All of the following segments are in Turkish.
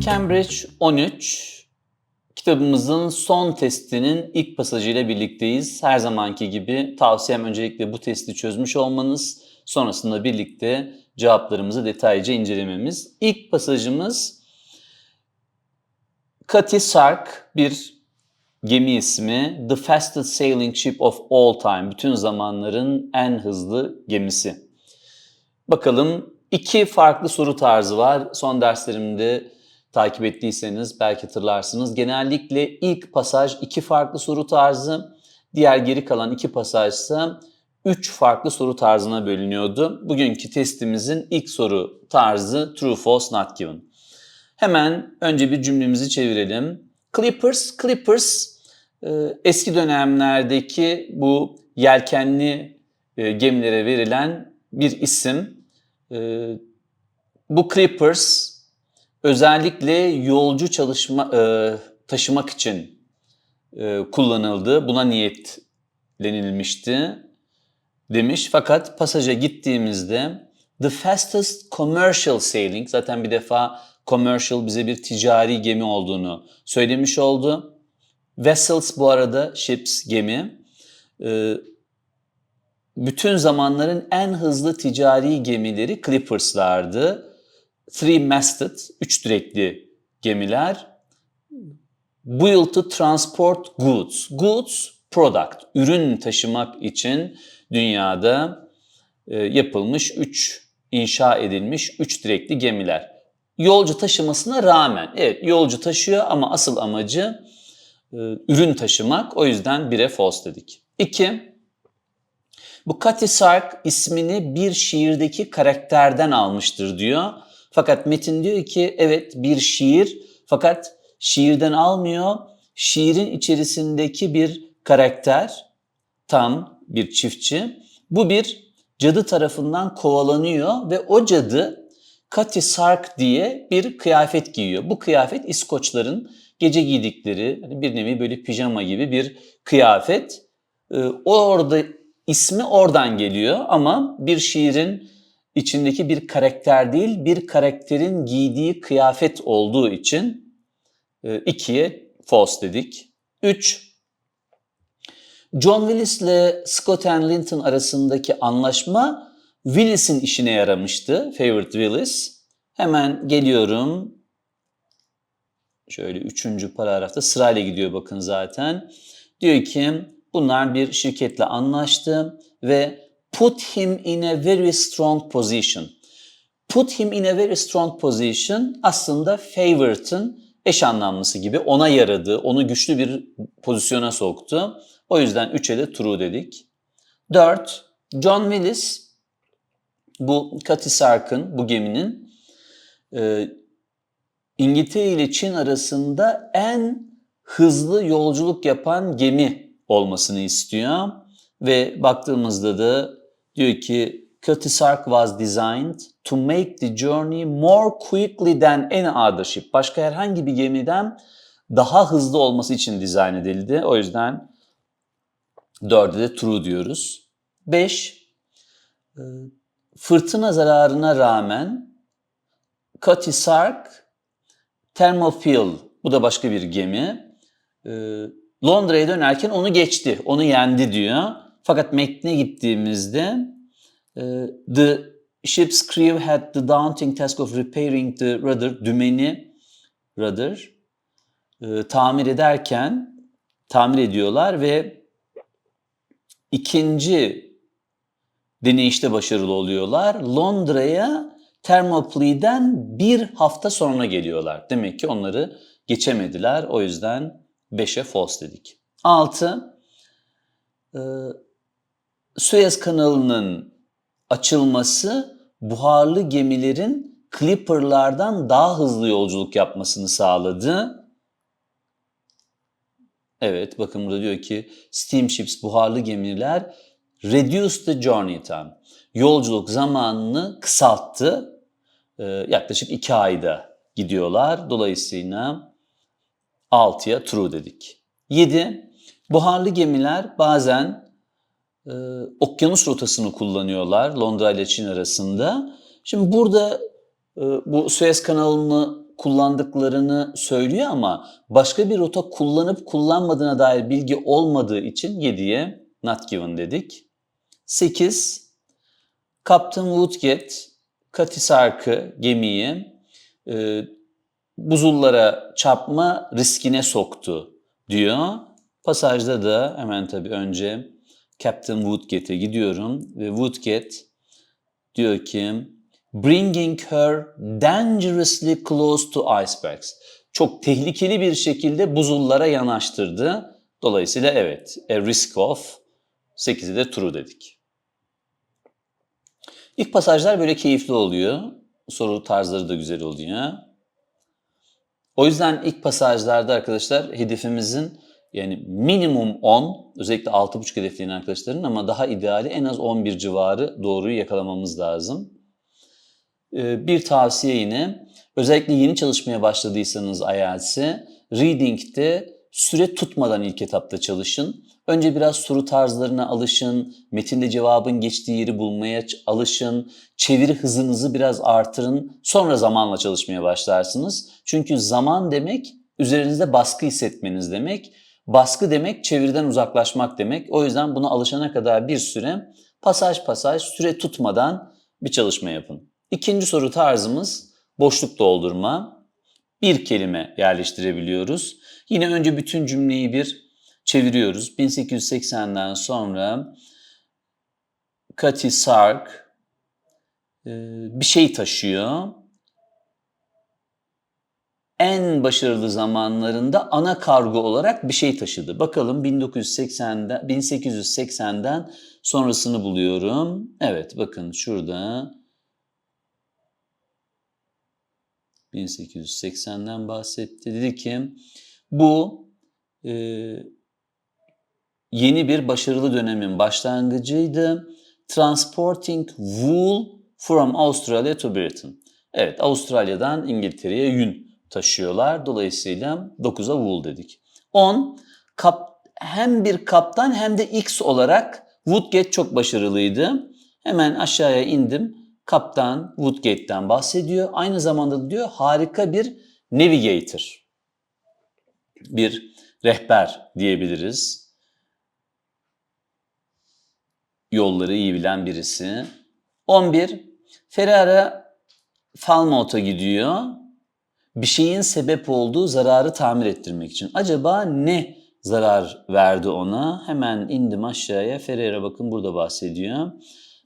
Cambridge 13 kitabımızın son testinin ilk pasajıyla birlikteyiz. Her zamanki gibi tavsiyem öncelikle bu testi çözmüş olmanız, sonrasında birlikte cevaplarımızı detaylıca incelememiz. İlk pasajımız Cutty Sark bir gemi ismi. The fastest sailing ship of all time. Bütün zamanların en hızlı gemisi. Bakalım iki farklı soru tarzı var. Son derslerimde takip ettiyseniz belki hatırlarsınız. Genellikle ilk pasaj iki farklı soru tarzı, diğer geri kalan iki pasaj ise üç farklı soru tarzına bölünüyordu. Bugünkü testimizin ilk soru tarzı true, false, not given. Hemen önce bir cümlemizi çevirelim. Clippers, Clippers e, eski dönemlerdeki bu yelkenli e, gemilere verilen bir isim. E, bu Clippers özellikle yolcu çalışma taşımak için kullanıldı. Buna niyetlenilmişti demiş. Fakat pasaja gittiğimizde the fastest commercial sailing zaten bir defa commercial bize bir ticari gemi olduğunu söylemiş oldu. Vessels bu arada ships gemi. Bütün zamanların en hızlı ticari gemileri Clippers'lardı. Three-masted, üç direkli gemiler. Built to transport goods. Goods, product, ürün taşımak için dünyada yapılmış üç, inşa edilmiş üç direkli gemiler. Yolcu taşımasına rağmen, evet yolcu taşıyor ama asıl amacı ürün taşımak. O yüzden bire false dedik. İki, bu Cathy Sark ismini bir şiirdeki karakterden almıştır diyor. Fakat metin diyor ki evet bir şiir fakat şiirden almıyor. Şiirin içerisindeki bir karakter tam bir çiftçi. Bu bir cadı tarafından kovalanıyor ve o cadı Cathy Sark diye bir kıyafet giyiyor. Bu kıyafet İskoçların gece giydikleri hani bir nevi böyle pijama gibi bir kıyafet. O orada ismi oradan geliyor ama bir şiirin içindeki bir karakter değil, bir karakterin giydiği kıyafet olduğu için e, ikiye false dedik. Üç, John Willis ile Scott and Linton arasındaki anlaşma Willis'in işine yaramıştı. Favorite Willis. Hemen geliyorum. Şöyle üçüncü paragrafta sırayla gidiyor bakın zaten. Diyor ki bunlar bir şirketle anlaştı ve put him in a very strong position. Put him in a very strong position aslında favorite'ın eş anlamlısı gibi ona yaradı, onu güçlü bir pozisyona soktu. O yüzden 3'e de true dedik. 4. John Willis bu Cathy Sark'ın, bu geminin e, İngiltere ile Çin arasında en hızlı yolculuk yapan gemi olmasını istiyor. Ve baktığımızda da diyor ki Cathy Sark was designed to make the journey more quickly than any other ship. Başka herhangi bir gemiden daha hızlı olması için dizayn edildi. O yüzden dörde de true diyoruz. Beş, e, fırtına zararına rağmen Cathy Sark Thermopyl, bu da başka bir gemi, e, Londra'ya dönerken onu geçti, onu yendi diyor. Fakat metne gittiğimizde e, the ship's crew had the daunting task of repairing the rudder, dümeni rudder e, tamir ederken tamir ediyorlar ve ikinci deneyişte başarılı oluyorlar. Londra'ya Thermopyle'den bir hafta sonra geliyorlar. Demek ki onları geçemediler. O yüzden 5'e false dedik. 6. Ee, Suez kanalının açılması buharlı gemilerin Clipper'lardan daha hızlı yolculuk yapmasını sağladı. Evet bakın burada diyor ki steamships buharlı gemiler reduce the journey time. Yolculuk zamanını kısalttı. Ee, yaklaşık 2 ayda gidiyorlar. Dolayısıyla 6'ya true dedik. 7. Buharlı gemiler bazen e, okyanus rotasını kullanıyorlar Londra ile Çin arasında. Şimdi burada e, bu Suez kanalını kullandıklarını söylüyor ama başka bir rota kullanıp kullanmadığına dair bilgi olmadığı için 7'ye not given dedik. 8. Captain Woodgate Cathy Sark'ı gemiyi e, buzullara çarpma riskine soktu diyor. Pasajda da hemen tabii önce Captain Woodgate'e gidiyorum ve Woodgate diyor ki bringing her dangerously close to icebergs. Çok tehlikeli bir şekilde buzullara yanaştırdı. Dolayısıyla evet, a risk of 8'i de true dedik. İlk pasajlar böyle keyifli oluyor. Soru tarzları da güzel oluyor. O yüzden ilk pasajlarda arkadaşlar hedefimizin yani minimum 10, özellikle 6.5 hedefleyen arkadaşların ama daha ideali en az 11 civarı doğruyu yakalamamız lazım. Ee, bir tavsiye yine, özellikle yeni çalışmaya başladıysanız IELTS'e, Reading'de süre tutmadan ilk etapta çalışın. Önce biraz soru tarzlarına alışın, metinde cevabın geçtiği yeri bulmaya alışın, çeviri hızınızı biraz artırın, sonra zamanla çalışmaya başlarsınız. Çünkü zaman demek üzerinizde baskı hissetmeniz demek. Baskı demek çeviriden uzaklaşmak demek. O yüzden buna alışana kadar bir süre pasaj pasaj süre tutmadan bir çalışma yapın. İkinci soru tarzımız boşluk doldurma. Bir kelime yerleştirebiliyoruz. Yine önce bütün cümleyi bir çeviriyoruz. 1880'den sonra Cathy Sark e, bir şey taşıyor. En başarılı zamanlarında ana kargo olarak bir şey taşıdı. Bakalım 1980'den 1880'den sonrasını buluyorum. Evet bakın şurada 1880'den bahsetti. Dedi ki bu e, yeni bir başarılı dönemin başlangıcıydı. Transporting wool from Australia to Britain. Evet Avustralya'dan İngiltere'ye yün taşıyorlar. Dolayısıyla 9'a wool dedik. 10. Kap, hem bir kaptan hem de X olarak Woodgate çok başarılıydı. Hemen aşağıya indim. Kaptan Woodgate'den bahsediyor. Aynı zamanda da diyor harika bir navigator. Bir rehber diyebiliriz. Yolları iyi bilen birisi. 11. Ferrara Falmouth'a gidiyor. Bir şeyin sebep olduğu zararı tamir ettirmek için. Acaba ne zarar verdi ona? Hemen indim aşağıya. Ferrara bakın burada bahsediyor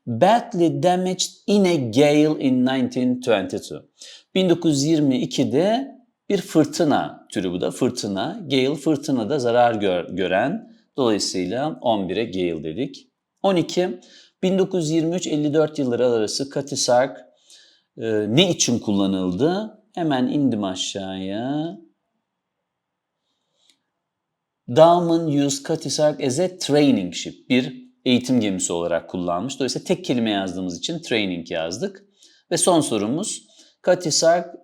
badly damaged in a gale in 1922. 1922'de bir fırtına türü bu da fırtına. Gale fırtınada zarar gör, gören dolayısıyla 11'e gale dedik. 12 1923-54 yılları arası Cathy Sark e, ne için kullanıldı? Hemen indim aşağıya. Dahlman used Cathy Sark as a training ship. Bir eğitim gemisi olarak kullanmış. Dolayısıyla tek kelime yazdığımız için training yazdık. Ve son sorumuz Cathy Sark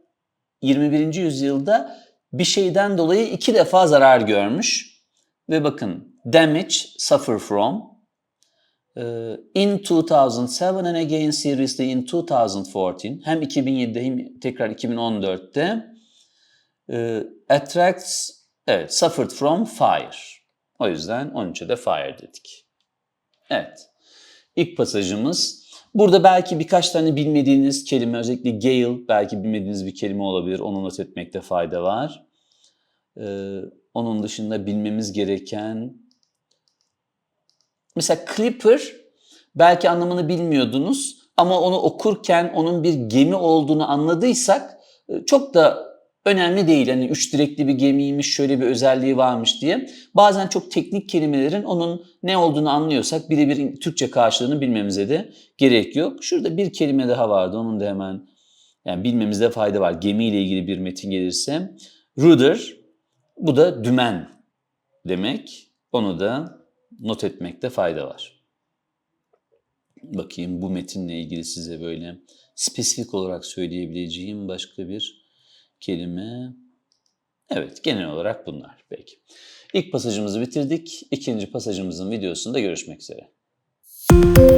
21. yüzyılda bir şeyden dolayı iki defa zarar görmüş. Ve bakın damage, suffer from. Uh, in 2007 and again seriously in 2014 hem 2007'de hem tekrar 2014'te uh, attracts evet suffered from fire. O yüzden 13'e de fire dedik. Evet. İlk pasajımız. Burada belki birkaç tane bilmediğiniz kelime, özellikle gale belki bilmediğiniz bir kelime olabilir. Onu not etmekte fayda var. Ee, onun dışında bilmemiz gereken... Mesela clipper belki anlamını bilmiyordunuz ama onu okurken onun bir gemi olduğunu anladıysak e, çok da önemli değil. Hani üç direkli bir gemiymiş, şöyle bir özelliği varmış diye. Bazen çok teknik kelimelerin onun ne olduğunu anlıyorsak birebir Türkçe karşılığını bilmemize de gerek yok. Şurada bir kelime daha vardı. Onun da hemen yani bilmemizde fayda var. Gemiyle ilgili bir metin gelirse. Rudder, bu da dümen demek. Onu da not etmekte fayda var. Bakayım bu metinle ilgili size böyle spesifik olarak söyleyebileceğim başka bir kelime. Evet, genel olarak bunlar. Peki. İlk pasajımızı bitirdik. İkinci pasajımızın videosunda görüşmek üzere. Hoşçakalın.